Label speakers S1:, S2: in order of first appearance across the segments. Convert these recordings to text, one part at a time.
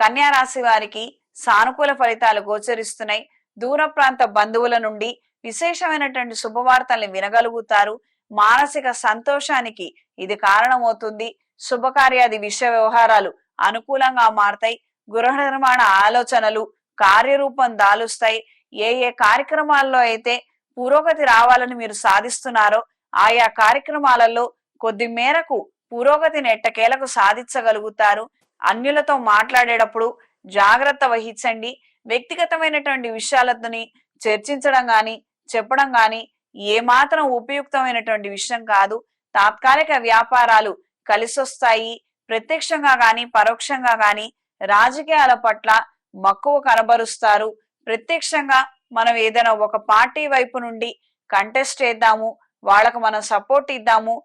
S1: కన్యా రాశి వారికి సానుకూల ఫలితాలు గోచరిస్తున్నాయి. దూర ప్రాంత బంధువుల నుండి విశేషమైనటువంటి శుభవార్తల్ని వినగలుగుతారు. మానసిక సంతోషానికి ఇది కారణమవుతుంది. శుభకార్యాది విషయ వ్యవహారాలు అనుకూలంగా మారతాయి. గృహ నిర్మాణ ఆలోచనలు కార్యరూపం దాలుస్తాయి. ఏ ఏ కార్యక్రమాల్లో అయితే పురోగతి రావాలని మీరు సాధిస్తున్నారో ఆయా కార్యక్రమాలలో కొద్ది మేరకు పురోగతిని ఎట్టకేలకు సాధించగలుగుతారు. అన్యులతో మాట్లాడేటప్పుడు జాగ్రత్త వహించండి. వ్యక్తిగతమైనటువంటి విషయాలని చర్చించడం గాని చెప్పడం గాని ఏమాత్రం ఉపయుక్తమైనటువంటి విషయం కాదు. తాత్కాలిక వ్యాపారాలు కలిసొస్తాయి. ప్రత్యక్షంగా గాని పరోక్షంగా గాని రాజకీయాల పట్ల మక్కువ కనబరుస్తారు. ప్రత్యక్షంగా మనం ఏదైనా ఒక పార్టీ వైపు నుండి కంటెస్ట్ చేద్దాము వాళ్ళకు మనం సపోర్ట్ ఇద్దాము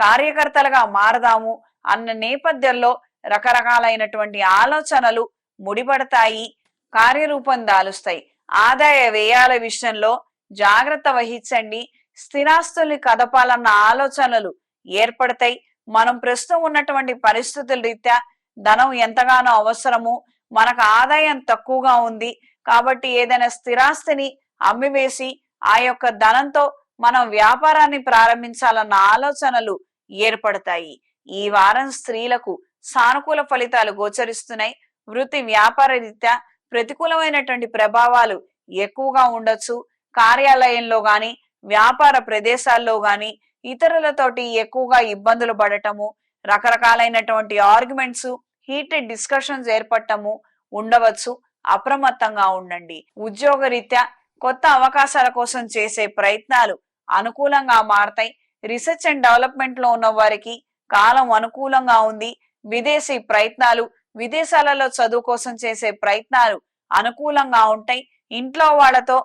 S1: కార్యకర్తలుగా మారదాము అన్న నేపథ్యంలో రకరకాలైనటువంటి ఆలోచనలు ముడిపడతాయి కార్యరూపం దాలుస్తాయి. ఆదాయ వ్యయాల విషయంలో జాగ్రత్త వహించండి. స్థిరాస్తుల్ని కదపాలన్న ఆలోచనలు ఏర్పడతాయి. మనం ప్రస్తుతం ఉన్నటువంటి పరిస్థితుల రీత్యా ధనం ఎంతగానో అవసరము మనకు ఆదాయం తక్కువగా ఉంది. కాబట్టి ఏదైనా స్థిరాస్తిని అమ్మివేసి ఆ యొక్క ధనంతో మనం వ్యాపారాన్ని ప్రారంభించాలన్న ఆలోచనలు ఏర్పడతాయి. ఈ వారం స్త్రీలకు సానుకూల ఫలితాలు గోచరిస్తున్నాయి. వృత్తి వ్యాపార రీత్యా ప్రతికూలమైనటువంటి ప్రభావాలు ఎక్కువగా ఉండొచ్చు. కార్యాలయంలో గాని వ్యాపార ప్రదేశాల్లో గాని ఇతరులతోటి ఎక్కువగా ఇబ్బందులు పడటము రకరకాలైనటువంటి ఆర్గ్యుమెంట్స్ హీటెడ్ డిస్కషన్స్ ఏర్పడటము ఉండవచ్చు. అప్రమత్తంగా ఉండండి. ఉద్యోగరీత్యా కొత్త అవకాశాల కోసం చేసే ప్రయత్నాలు అనుకూలంగా మారతాయి. రీసెర్చ్ అండ్ డెవలప్మెంట్లో ఉన్న వారికి కాలం అనుకూలంగా ఉంది. విదేశీ ప్రయత్నాలు విదేశాలలో చదువు కోసం చేసే ప్రయత్నాలు అనుకూలంగా ఉంటాయి. ఇంట్లో వాళ్ళతో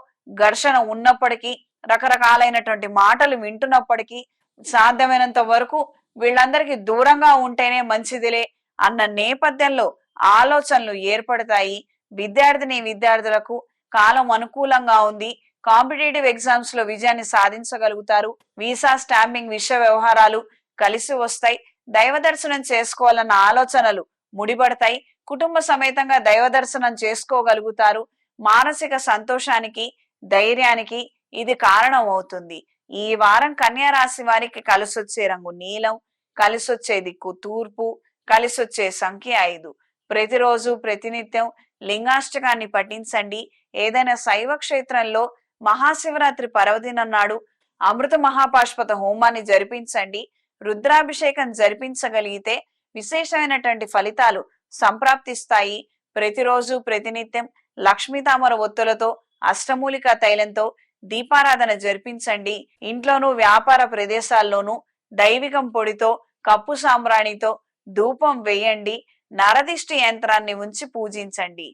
S1: ఘర్షణ ఉన్నప్పటికీ రకరకాలైనటువంటి మాటలు వింటున్నప్పటికీ సాధ్యమైనంత వరకు వీళ్ళందరికీ దూరంగా ఉంటేనే మంచిదిలే అన్న నేపథ్యంలో ఆలోచనలు ఏర్పడతాయి. విద్యార్థిని విద్యార్థులకు కాలం అనుకూలంగా ఉంది. కాంపిటేటివ్ ఎగ్జామ్స్లో విజయాన్ని సాధించగలుగుతారు. వీసా స్టాంపింగ్ విషయ వ్యవహారాలు కలిసి వస్తాయి. దైవ దర్శనం చేసుకోవాలన్న ఆలోచనలు ముడిపడతాయి. కుటుంబ సమేతంగా దైవ దర్శనం చేసుకోగలుగుతారు. మానసిక సంతోషానికి ధైర్యానికి ఇది కారణం అవుతుంది ఈ వారం కన్యా రాశి వారికి కలిసొచ్చే రంగు నీలం కలిసొచ్చే దిక్కు తూర్పు కలిసొచ్చే సంఖ్య ఐదు. ప్రతిరోజు ప్రతినిత్యం లింగాష్టకాన్ని పఠించండి. ఏదైనా శైవ క్షేత్రంలో మహాశివరాత్రి పర్వదినం నాడు అమృత మహాపాష్పత హోమాన్ని జరిపించండి. రుద్రాభిషేకం జరిపించగలిగితే విశేషమైనటువంటి ఫలితాలు సంప్రాప్తిస్తాయి. ప్రతిరోజు ప్రతినిత్యం లక్ష్మీతామర ఒత్తులతో అష్టమూలిక తైలంతో దీపారాధన జరిపించండి. ఇంట్లోనూ వ్యాపార ప్రదేశాల్లోనూ దైవికం పొడితో కప్పు సాంబ్రాణితో ధూపం వేయండి. నరదిష్టి యంత్రాన్ని ఉంచి పూజించండి.